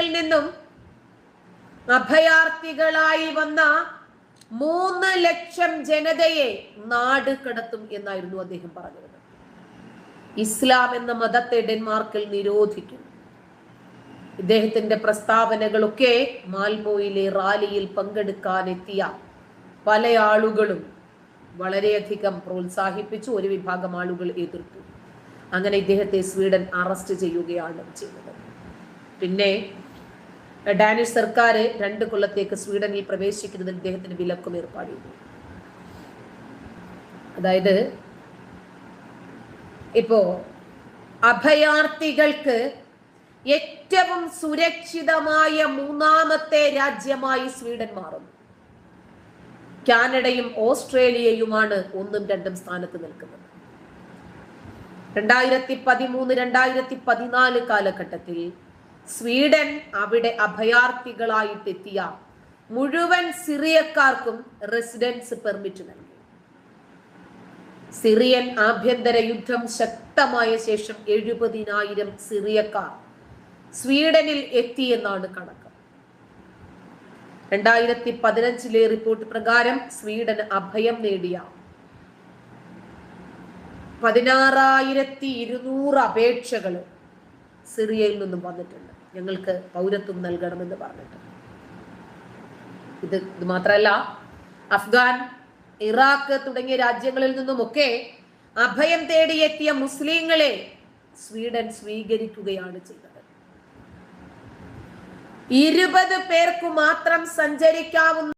നിന്നും അഭയാർത്ഥികളായി വന്ന മൂന്ന് ലക്ഷം ജനതയെ നാട് കടത്തും എന്നായിരുന്നു അദ്ദേഹം പറഞ്ഞത് ഇസ്ലാം എന്ന മതത്തെ ഡെൻമാർക്കിൽ നിരോധിക്കും ഇദ്ദേഹത്തിന്റെ പ്രസ്താവനകളൊക്കെ മാൽമോയിലെ റാലിയിൽ പങ്കെടുക്കാനെത്തിയ പല ആളുകളും വളരെയധികം പ്രോത്സാഹിപ്പിച്ചു. ഒരു വിഭാഗം ആളുകൾ എതിർത്തു. അങ്ങനെ ഇദ്ദേഹത്തെ സ്വീഡൻ അറസ്റ്റ് ചെയ്യുകയാണ് ചെയ്തത്. പിന്നെ ഡാനിഷ് സർക്കാർ രണ്ട് കൊല്ലത്തേക്ക് സ്വീഡനിൽ പ്രവേശിക്കുന്നതിൽ ഇദ്ദേഹത്തിന് വിലക്കും ഏർപ്പാട്. അതായത് ഇപ്പോ അഭയാർത്ഥികൾക്ക് ഏറ്റവും സുരക്ഷിതമായ മൂന്നാമത്തെ രാജ്യമായി സ്വീഡൻ മാറുന്നു കാനഡയും ഓസ്ട്രേലിയയുമാണ് ഒന്നും രണ്ടും സ്ഥാനത്ത് നിൽക്കുന്നത്. രണ്ടായിരത്തി പതിമൂന്ന് രണ്ടായിരത്തി പതിനാല് കാലഘട്ടത്തിൽ സ്വീഡൻ അവിടെ അഭയാർത്ഥികളായിട്ടെത്തിയ മുഴുവൻ സിറിയക്കാർക്കും റെസിഡൻസ് പെർമിറ്റ് നൽകി. സിറിയൻ ആഭ്യന്തര യുദ്ധം ശക്തമായ ശേഷം എഴുപതിനായിരം സിറിയക്കാർ സ്വീഡനിൽ എത്തിയെന്നാണ് കണക്ക്. രണ്ടായിരത്തി പതിനഞ്ചിലെ റിപ്പോർട്ട് പ്രകാരം സ്വീഡന് അഭയം നേടിയ പതിനാറായിരത്തി ഇരുന്നൂറ് അപേക്ഷകൾ സിറിയയിൽ നിന്നും വന്നിട്ടുണ്ട്. ഞങ്ങൾക്ക് പൗരത്വം നൽകണമെന്ന് പറഞ്ഞിട്ട് ഇത് ഇത് മാത്രമല്ല അഫ്ഗാൻ ഇറാഖ് തുടങ്ങിയ രാജ്യങ്ങളിൽ നിന്നുമൊക്കെ അഭയം തേടിയെത്തിയ മുസ്ലിങ്ങളെ സ്വീഡൻ സ്വീകരിക്കുകയാണ് ചെയ്തത്. ഇരുപത് പേർക്ക് മാത്രം സഞ്ചരിക്കാവുന്ന